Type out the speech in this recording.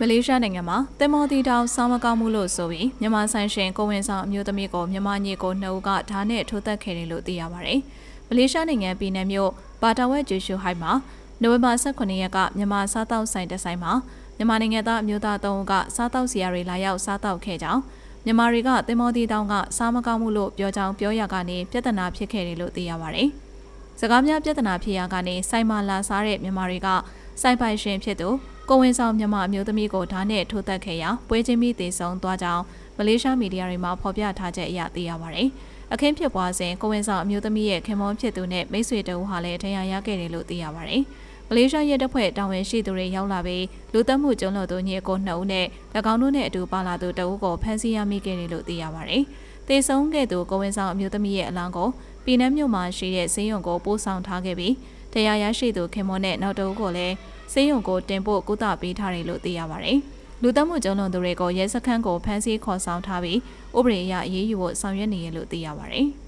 မလေးရှားနိုင်ငံမှာတင်မော်တီတောင်စောင်းမကောင်းမှုလို့ဆိုပြီးမြန်မာဆိုင်ရှင်ကိုဝင်ဆောင်အမျိုးသမီးကိုမြန်မာညီကိုနှုတ်ကဓာတ်နဲ့ထိုးသက်ခဲ့တယ်လို့သိရပါတယ်။မလေးရှားနိုင်ငံပြည်နယ်မြို့ဘာတာဝက်ဂျူရှူဟိုက်မှာနိုဝင်ဘာ18ရက်ကမြန်မာစားတောက်ဆိုင်တစ်ဆိုင်မှာမြန်မာနိုင်ငံသားအမျိုးသား၃ဦးကစားတောက်စီယာတွေလာရောက်စားတောက်ခဲ့ကြောင်းမြန်မာတွေကတင်မော်တီတောင်ကစားမကောင်းမှုလို့ပြောကြောင်းပြောရကနေပြဿနာဖြစ်ခဲ့တယ်လို့သိရပါတယ်။စကားများပြဿနာဖြစ်ရာကနေစိုက်မာလာစားတဲ့မြန်မာတွေကစိုက်ပိုင်ရှင်ဖြစ်သူ ကိုဝင်ဆောင်မြန်မာအမျိုးသမီးကိုဓာတ်နဲ့ထိုးသက်ခဲ့ရာပွဲချင်းပြီးတေဆုံးသွားကြောင်းမလေးရှားမီဒီယာတွေမှာဖော်ပြထားချက်အရသိရပါတယ်။အခင်းဖြစ်ပွားစဉ်ကိုဝင်ဆောင်အမျိုးသမီးရဲ့ခင်မွန်းဖြစ်သူနဲ့မိတ်ဆွေတအူဟာလည်းတရားရခဲ့တယ်လို့သိရပါတယ်။မလေးရှားရဲတပ်ဖွဲ့တာဝန်ရှိသူတွေရောက်လာပြီးလူသက်မှုကျုံးလို့သူညီအကိုနှစ်ဦးနဲ့၎င်းတို့နဲ့အတူပါလာသူတအူကိုဖမ်းဆီးရမိခဲ့တယ်လို့သိရပါတယ်။တေဆုံးခဲ့သူကိုဝင်ဆောင်အမျိုးသမီးရဲ့အလောင်းကိုပြည်내မြို့မှာရှိတဲ့ဈေးရုံကိုပို့ဆောင်ထားခဲ့ပြီးတရားရရှိသူခင်မွန်းနဲ့နောက်တအုပ်ကိုလည်း ဈေးရုံကိုတင်ပို့ကုသပေးထားတယ်လို့သိရပါတယ်။လူသက်မှုကျုံလုံးသူတွေကိုရဲစခန်းကိုဖမ်းဆီးခေါ်ဆောင်ထားပြီးဥပဒေအရအရေးယူဖို့ဆောင်ရွက်နေရလို့သိရပါတယ်။